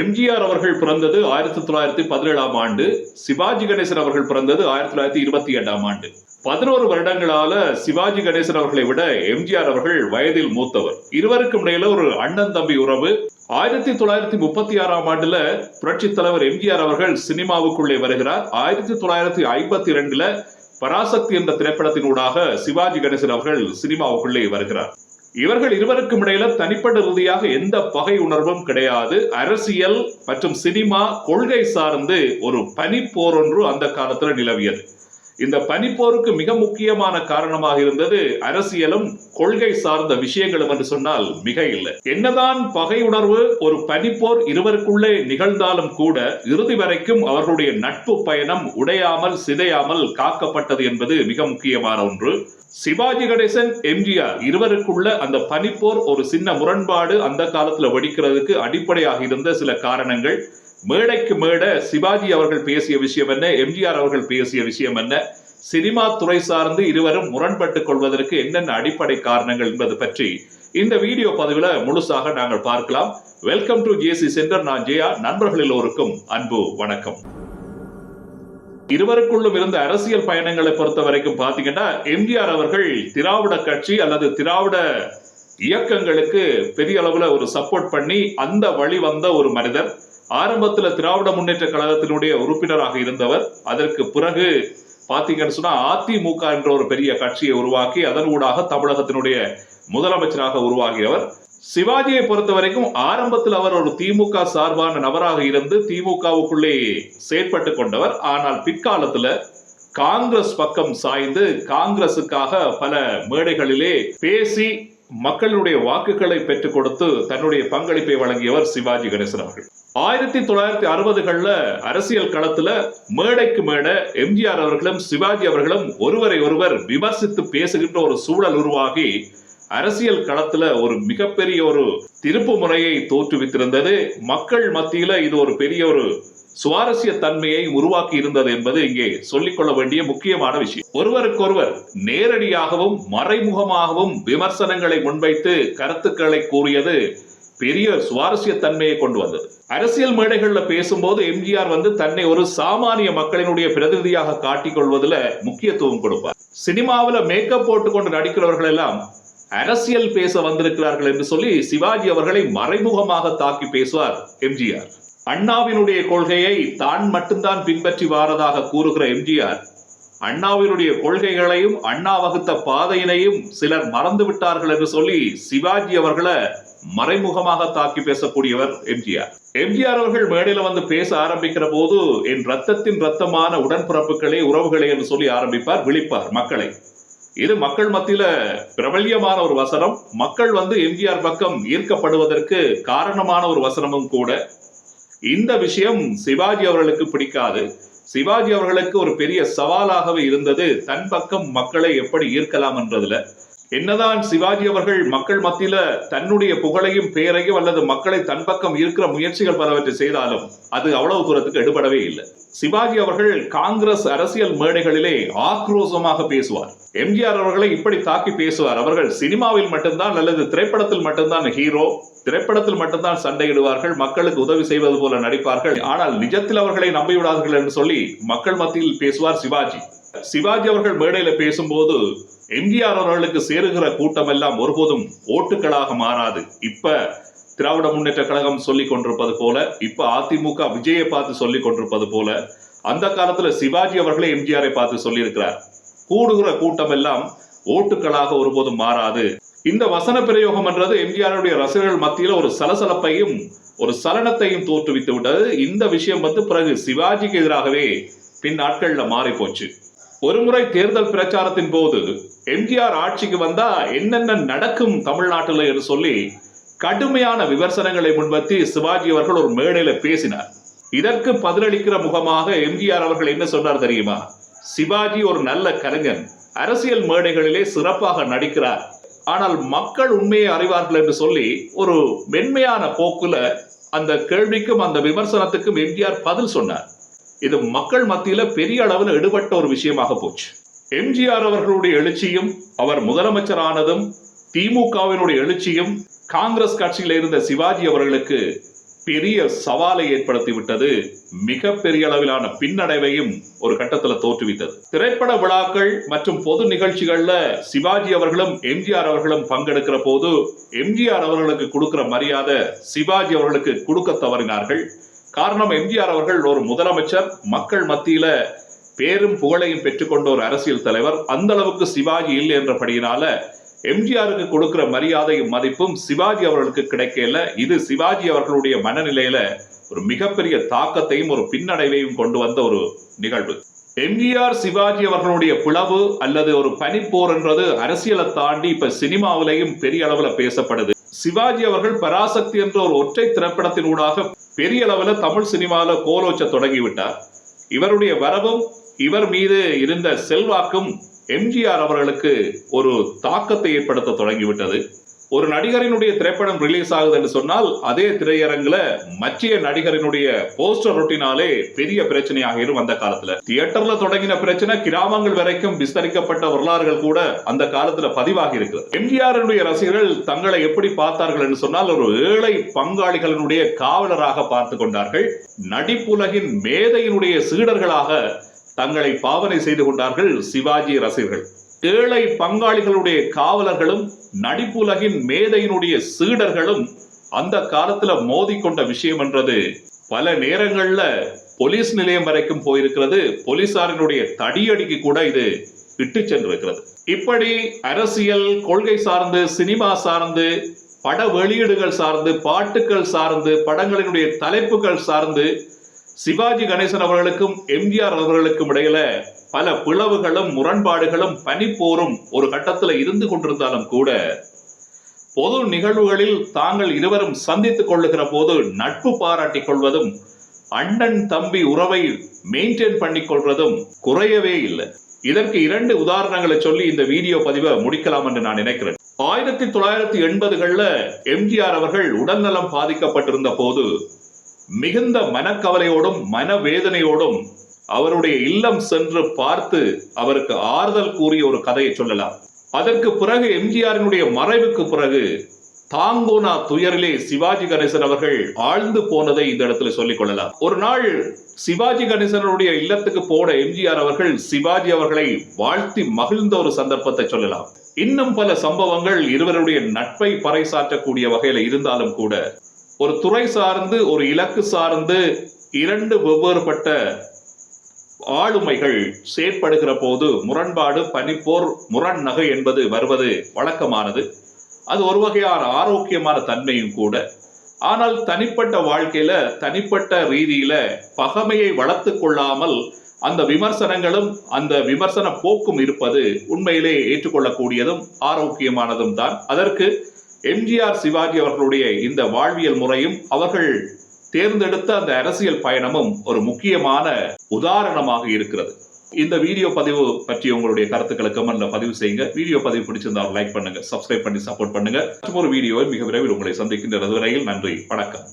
எம்ஜிஆர் அவர்கள் பிறந்தது ஆயிரத்தி தொள்ளாயிரத்தி பதினேழாம் ஆண்டு. சிவாஜி கணேசன் அவர்கள் பிறந்தது ஆயிரத்தி தொள்ளாயிரத்தி இருபத்தி எட்டாம் ஆண்டு. பதினோரு வருடங்களால சிவாஜி கணேசன் அவர்களை விட எம்ஜிஆர் அவர்கள் வயதில் மூத்தவர். இருவருக்கும் இடையில ஒரு அண்ணன் தம்பி உறவு. ஆயிரத்தி தொள்ளாயிரத்தி முப்பத்தி ஆறாம் ஆண்டுல புரட்சி தலைவர் எம்ஜிஆர் அவர்கள் சினிமாவுக்குள்ளே வருகிறார். ஆயிரத்தி தொள்ளாயிரத்தி ஐம்பத்தி இரண்டுல பராசக்தி என்ற திரைப்படத்தினூடாக சிவாஜி கணேசன் அவர்கள் சினிமாவுக்குள்ளே வருகிறார். இவர்கள் இருவருக்கும் இடையில தனிப்பட்ட ரீதியாக எந்த பகை உணர்வும் கிடையாது. அரசியல் மற்றும் சினிமா கொள்கை சார்ந்து ஒரு பனிப்போர் ஒன்று அந்த காலத்துல நிலவியது. இந்த பனிப்போருக்கு மிக முக்கியமான காரணமாக இருந்தது அரசியலும் கொள்கை சார்ந்த விஷயங்களும் என்று சொன்னால் மிக இல்லை. என்னதான் பகை உணர்வு ஒரு பனிப்போர் இருவருக்குள்ளே நிகழ்ந்தாலும் கூட இறுதி வரைக்கும் அவர்களுடைய நட்பு பயணம் உடையாமல் சிதையாமல் காக்கப்பட்டது என்பது மிக முக்கியமான ஒன்று. சிவாஜி கணேசன் எம்ஜிஆர் இருவருக்குள்ள அந்த பனிப்போர் ஒரு சின்ன முரண்பாடு அந்த காலத்துல வெடிக்கிறதுக்கு அடிப்படையாக இருந்த சில காரணங்கள். மேடைக்கு மேடை சிவாஜி அவர்கள் பேசிய விஷயம் என்ன? எம்ஜிஆர் அவர்கள் பேசிய விஷயம் என்ன? சினிமா துறை சார்ந்து இருவரும் முரண்பட்டுக் கொள்வதற்கு என்னென்ன அடிப்படை காரணங்கள் என்பது பற்றி இந்த வீடியோ பதிவில் முழுசாக நாங்கள் பார்க்கலாம். வெல்கம் டு ஜேசி சென்டர் நான் ஜெயா. நண்பர்கள் எல்லோருக்கும் அன்பு வணக்கம். இருவருக்குள்ளும் இருந்த அரசியல் பயணங்களை பொறுத்த வரைக்கும் பாத்தீங்கன்னா எம்ஜிஆர் அவர்கள் திராவிட கட்சி அல்லது திராவிட இயக்கங்களுக்கு பெரிய அளவுல ஒரு சப்போர்ட் பண்ணி அந்த வழி வந்த ஒரு மனிதர் ஆரம்பத்துல திராவிட முன்னேற்ற கழகத்தினுடைய உறுப்பினராக இருந்தவர். அதற்கு பிறகு பாத்தீங்கன்னு சொன்னா அதிமுக என்ற ஒரு பெரிய கட்சியை உருவாக்கி அதன் ஊடாக தமிழகத்தினுடைய முதலமைச்சராக உருவாகியவர். சிவாஜியை பொறுத்த வரைக்கும் ஆரம்பத்தில் அவர் ஒரு திமுக சார்பான நபராக இருந்து திமுகவுக்குள்ளே செயற்பட்டு கொண்டவர். ஆனால் பிற்காலத்துல காங்கிரஸ் பக்கம் சாய்ந்து காங்கிரசுக்காக பல மேடைகளிலே பேசி மக்களுடைய வாக்குகளை பெற்றுக் கொடுத்து தன்னுடைய பங்களிப்பை வழங்கியவர் சிவாஜி கணேசன் அவர்கள். ஆயிரத்தி தொள்ளாயிரத்தி அறுபதுகள்ல அரசியல் களத்துல மேடைக்கு மேடை எம்ஜிஆர் அவர்களும் சிவாஜி அவர்களும் ஒருவரை ஒருவர் விமர்சித்து பேசுகின்ற ஒரு சூழல் உருவாகி அரசியல் களத்துல ஒரு மிகப்பெரிய ஒரு திருப்பு முறையை தோற்றுவித்திருந்தது. மக்கள் மத்தியில இது ஒரு பெரிய ஒரு சுவாரஸ்ய தன்மையை உருவாக்கி இருந்தது என்பது இங்கே சொல்லிக்கொள்ள வேண்டிய முக்கியமான விஷயம். ஒருவருக்கொருவர் நேரடியாகவும் மறைமுகமாகவும் விமர்சனங்களை முன்வைத்து கருத்துக்களை கூறியது பெரிய சுவாரஸ்ய தன்மையை கொண்டு வந்தது. அரசியல் மேடைகளில் பேசும்போது எம்ஜிஆர் வந்து தன்னை ஒரு சாமானிய மக்களினுடைய பிரதிநிதியாக காட்டிக்கொள்வதில் முக்கியத்துவம் கொடுப்பார். சினிமாவில் மேக்கப் போட்டுக்கொண்டு நடிக்கிறவர்கள் எல்லாம் அரசியல் பேச வந்திருக்கிறார்கள் என்று சொல்லி சிவாஜி அவர்களை மறைமுகமாக தாக்கி பேசுவார் எம்ஜிஆர். அண்ணாவினுடைய கொள்கையை தான் மட்டும்தான் பின்பற்றி வாரதாக கூறுகிற எம்ஜிஆர் அண்ணாவினுடைய கொள்கைகளையும் அண்ணா வகுத்த பாதையினையும் சிலர் மறந்து விட்டார்கள் என்று சொல்லி சிவாஜி அவர்களை மறைமுகமாக தாக்கி பேசக்கூடியவர் எம்ஜிஆர். எம்ஜிஆர் அவர்கள் மேடையில வந்து பேச ஆரம்பிக்கிற போது என் ரத்தத்தின் ரத்தமான உடன்பிறப்புகளே உறவுகளே என்று சொல்லி ஆரம்பிப்பார் விழிப்பார் மக்களை. இது மக்கள் மத்தியில பிரபல்யமான ஒரு வசனம். மக்கள் வந்து எம்ஜிஆர் பக்கம் ஈர்க்கப்படுவதற்கு காரணமான ஒரு வசனமும் கூட. இந்த விஷயம் சிவாஜி அவர்களுக்கு பிடிக்காது. சிவாஜி அவர்களுக்கு ஒரு பெரிய சவாலாகவே இருந்தது தன் பக்கம் மக்களை எப்படி ஈர்க்கலாம் என்றதுல. என்னதான் சிவாஜி அவர்கள் மக்கள் மத்தியில தன்னுடைய புகழையும் பெயரையும் அல்லது மக்களை தன் பக்கம் இருக்கிற முயற்சிகள் பலவற்றை செய்தாலும் அது அவ்வளவு தூரத்துக்கு எடுபடவே இல்லை. சிவாஜி அவர்கள் காங்கிரஸ் அரசியல் மேடைகளிலே ஆக்ரோஷமாக பேசுவார். எம்ஜிஆர் அவர்களை இப்படி தாக்கி பேசுவார். அவர்கள் சினிமாவில் மட்டும்தான் அல்லது திரைப்படத்தில் மட்டும்தான் ஹீரோ திரைப்படத்தில் மட்டும்தான் சண்டையிடுவார்கள் மக்களுக்கு உதவி செய்வது போல நடிப்பார்கள். ஆனால் நிஜத்தில் அவர்களை நம்பிவிடாதீர்கள் என்று சொல்லி மக்கள் மத்தியில் பேசுவார் சிவாஜி. சிவாஜி அவர்கள் மேடையில பேசும்போது எம்ஜிஆர் அவர்களுக்கு சேருகிற கூட்டம் எல்லாம் ஒருபோதும் ஓட்டுகளாக மாறாது. இப்ப திராவிட முன்னேற்ற கழகம் சொல்லிக் கொண்டிருப்பது போல இப்ப அதிமுக விஜயை பார்த்து சொல்லிக் கொண்டிருப்பது போல அந்த காலத்துல சிவாஜி அவர்களே எம்ஜிஆரை பார்த்து சொல்லியிருக்கிறார். கூடுகிற கூட்டம் எல்லாம் ஓட்டுகளாக ஒருபோதும் மாறாது. இந்த வசன பிரயோகம் என்றது எம்ஜிஆருடைய ரசிகர்கள் மத்தியில ஒரு சலசலப்பையும் ஒரு சலனத்தையும் தோற்றுவித்து விட்டது. இந்த விஷயம் வந்து பிறகு சிவாஜிக்கு எதிராகவே பின் நாட்கள்ல மாறி போச்சு ஒருமுறை தேர்தல் பிரச்சாரத்தின் போது எம்ஜிஆர் ஆட்சிக்கு வந்தா என்னென்ன நடக்கும் தமிழ்நாட்டில் என்று சொல்லி கடுமையான விமர்சனங்களை முன்வத்தி சிவாஜி அவர்கள் ஒரு மேடையில பேசினார். இதற்கு பதிலளிக்கிற முகமாக எம்ஜிஆர் அவர்கள் என்ன சொன்னார் தெரியுமா? சிவாஜி ஒரு நல்ல கலைஞன் அரசியல் மேடைகளிலே சிறப்பாக நடிக்கிறார். ஆனால் மக்கள் உண்மையை அறிவார்கள் என்று சொல்லி ஒரு மென்மையான போக்குல அந்த கேள்விக்கும் அந்த விமர்சனத்துக்கும் எம்ஜிஆர் பதில் சொன்னார். இது மக்கள் மத்தியில பெரிய அளவில் எடுபட்ட ஒரு விஷயமாக போச்சு. எம்ஜிஆர் அவர்களுடைய எழுச்சியும் அவர் முதலமைச்சரானதும் திமுகவினுடைய எழுச்சியும் காங்கிரஸ் கட்சியில இருந்த சிவாஜி அவர்களுக்கு பெரிய சவாலை ஏற்படுத்தி விட்டது மிக பெரிய அளவிலான பின்னடைவையும் ஒரு கட்டத்தில் தோற்றுவித்தது. திரைப்பட விழாக்கள் மற்றும் பொது நிகழ்ச்சிகள்ல சிவாஜி அவர்களும் எம்ஜிஆர் அவர்களும் பங்கெடுக்கிற போது எம்ஜிஆர் அவர்களுக்கு கொடுக்கிற மரியாதை சிவாஜி அவர்களுக்கு கொடுக்க தவறினார்கள். காரணம் எம்ஜிஆர் அவர்கள் ஒரு முதலமைச்சர். மக்கள் மத்தியில பேரும் புகழையும் பெற்றுக்கொண்ட ஒரு அரசியல் தலைவர். அந்த அளவுக்கு சிவாஜி இல்லை என்றபடியினால எம்ஜிஆருக்கு கொடுக்கிற மரியாதையும் மதிப்பும் சிவாஜி அவர்களுக்கு கிடைக்கல. இது சிவாஜி அவர்களுடைய மனநிலையில ஒரு மிகப்பெரிய தாக்கத்தையும் ஒரு பின்னடைவையும் கொண்டு வந்த ஒரு நிகழ்வு. எம்ஜிஆர் சிவாஜி அவர்களுடைய பிளவு அல்லது ஒரு பனிப்போர் என்றது அரசியலை தாண்டி இப்ப சினிமாவிலையும் பெரிய அளவுல பேசப்படுது. சிவாஜி அவர்கள் பராசக்தி என்ற ஒரு ஒற்றை திரைப்படத்தின் ஊடாக பெரிய அளவுல தமிழ் சினிமாவில கோலோச்ச தொடங்கிவிட்டார். இவருடைய வரவும் இவர் மீது இருந்த செல்வாக்கும் எம்ஜிஆர் அவர்களுக்கு ஒரு தாக்கத்தை ஏற்படுத்த தொடங்கிவிட்டது. ஒரு நடிகரினுடைய திரைப்படம் ரிலீஸ் ஆகுது என்று சொன்னால் அதே திரையரங்குல மற்றிய நடிகரினுடைய போஸ்டர் ரொட்டினாலே பெரிய பிரச்சனையாகிடும் அந்த காலத்துல. தியேட்டர்ல தொடங்கின பிரச்சனை கிராமங்கள் வரைக்கும் விஸ்தரிக்கப்பட்ட வரலாறுகள் கூட அந்த காலத்துல பதிவாகி இருக்கு. எம்ஜிஆருடைய ரசிகர்கள் தங்களை எப்படி பார்த்தார்கள் என்று சொன்னால் ஒரு ஏழை பங்காளிகளினுடைய காவலராக பார்த்து கொண்டார்கள். நடிப்புலகின் மேதையினுடைய சீடர்களாக தங்களை பாவனை செய்து கொண்டார்கள் சிவாஜி ரசிகர்கள். ஏழை பங்காளிகளுடைய காவலர்களும் நடிப்புலகின் மேதையினுடைய சீடர்களும் அந்த காலத்துல மோதிக்கொண்ட விஷயம் என்றது. பல நேரங்கள்ல போலீஸ் நிலையம் வரைக்கும் போயிருக்கிறது. போலீசாரினுடைய தடியடிக்கு கூட இது இட்டு சென்றிருக்கிறது. இப்படி அரசியல் கொள்கை சார்ந்து சினிமா சார்ந்து பட வெளியீடுகள் சார்ந்து பாட்டுக்கள் சார்ந்து படங்களினுடைய தலைப்புகள் சார்ந்து சிவாஜி கணேசன் அவர்களுக்கும் எம்ஜிஆர் அவர்களுக்கும் இடையில பல பிளவுகளும் முரண்பாடுகளும் பனிப்போரும் ஒரு கட்டத்துல இருந்து கொண்டிருந்தாலும் கூட பொது நிகழ்வுகளில் தாங்கள் இருவரும் சந்தித்துக் கொள்ளுகிற போது நட்பு பாராட்டிக் கொள்வதும் அண்ணன் தம்பி உறவை மெயின்டைன் பண்ணிக் கொள்வதும் குறையவே இல்லை. இதற்கு இரண்டு உதாரணங்களை சொல்லி இந்த வீடியோ பதிவை முடிக்கலாம் என்று நான் நினைக்கிறேன். ஆயிரத்தி தொள்ளாயிரத்தி எண்பதுகளில் எம்ஜிஆர் அவர்கள் உடல்நலம் பாதிக்கப்பட்டிருந்த போது மிகுந்த மனக்கவலையோடும் மனவேதனையோடும் அவருடைய இல்லம் சென்று பார்த்து அவருக்கு ஆறுதல் கூறிய ஒரு கதையை சொல்லலாம். அதற்கு பிறகு எம்ஜிஆரினுடைய மறைவுக்கு பிறகு தாங்கோனா துயரிலே சிவாஜி கணேசன் அவர்கள் ஆழ்ந்து போனதை இந்த இடத்துல சொல்லிக் கொள்ளலாம். ஒரு நாள் சிவாஜி கணேசனுடைய இல்லத்துக்கு போன எம்ஜிஆர் அவர்கள் சிவாஜி அவர்களை வாழ்த்தி மகிழ்ந்த ஒரு சந்தர்ப்பத்தை சொல்லலாம். இன்னும் பல சம்பவங்கள் இருவருடைய நட்பை பறைசாற்றக்கூடிய வகையில இருந்தாலும் கூட ஒரு துறை சார்ந்து ஒரு இலக்கு சார்ந்து இரண்டு வெவ்வேறுபட்ட ஆளுமைகள் செயற்படுகிற போது முரண்பாடு பனிப்போர் முரண் நகை என்பது வருவது வழக்கமானது. அது ஒரு வகையான ஆரோக்கியமான தன்மையும் கூட. ஆனால் தனிப்பட்ட வாழ்க்கையில தனிப்பட்ட ரீதியில பகமையை வளர்த்து கொள்ளாமல் அந்த விமர்சனங்களும் அந்த விமர்சன போக்கும் இருப்பது உண்மையிலே ஏற்றுக்கொள்ளக்கூடியதும் ஆரோக்கியமானதும் தான். அதற்கு எம்ஜிஆர் சிவாஜி அவர்களுடைய இந்த வாழ்வியல் முறையும் அவர்கள் தேர்ந்தெடுத்த அந்த அரசியல் பயணமும் ஒரு முக்கியமான உதாரணமாக இருக்கிறது. இந்த வீடியோ பதிவு பற்றி உங்களுடைய கருத்துக்களை கமெண்ட்ல பதிவு செய்யுங்க. வீடியோ பதிவு பிடிச்சிருந்தா லைக் பண்ணுங்க சப்ஸ்கிரைப் பண்ணி சப்போர்ட் பண்ணுங்க. ஒரு வீடியோவை மிக விரைவில் உங்களை சந்திக்கின்ற வரையில் நன்றி வணக்கம்.